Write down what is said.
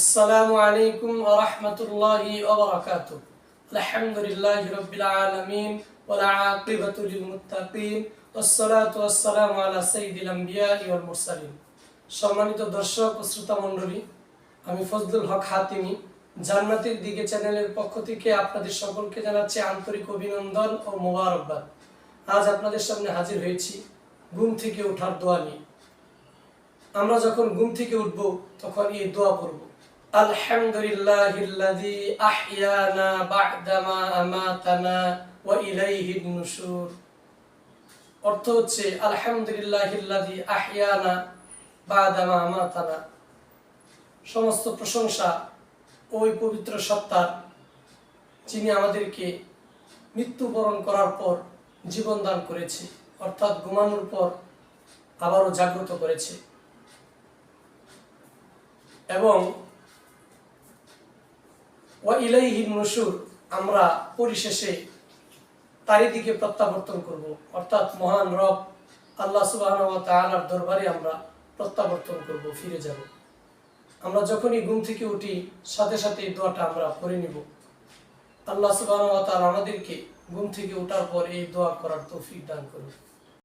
السلام عليكم ورحمة الله وبركاته الحمد لله رب العالمين والعاقبة للمتقين والصلاة والسلام على سيد الأنبياء والمرسلين সম্মানিত দর্শক ও শ্রোতা মণ্ডলী আমি ফজলুল হক হাতিমি জান্নাতের দিকে চ্যানেলের পক্ষ থেকে আপনাদের সকলকে জানাচ্ছি আন্তরিক অভিনন্দন ও মোবারকবাদ আজ আপনাদের সামনে হাজির হয়েছি ঘুম থেকে ওঠার দোয়া নিয়ে আমরা যখন ঘুম থেকে উঠব তখন এই দোয়া পড়ব আলহামদুলিল্লাহিল্লাযী আহইয়ানা বা'দামা আমাতানা ওয়া ইলাইহিন নুশুর। অর্থ হচ্ছে আলহামদুলিল্লাহিল্লাযী আহইয়ানা বা'দামা আমাতানা। সমস্ত প্রশংসা ওই পবিত্র সত্তার, যিনি আমাদেরকে মৃত্যুবরণ করার পর জীবন দান করেছে, অর্থাৎ ঘুমানোর পর আবারও জাগ্রত করেছে। এবং নুশুর, আমরা পরিশেষে তারই দিকে প্রত্যাবর্তন করব। অর্থাৎ মহান রব, আল্লাহ তাআলার দরবারে আমরা প্রত্যাবর্তন করব, ফিরে যাব। আমরা যখনই ঘুম থেকে উঠি, সাথে সাথে এই দোয়াটা আমরা পড়ে নিব। আল্লাহ ওয়া আমাদেরকে ঘুম থেকে ওঠার পর এই দোয়া করার তৌফিক দান করুন।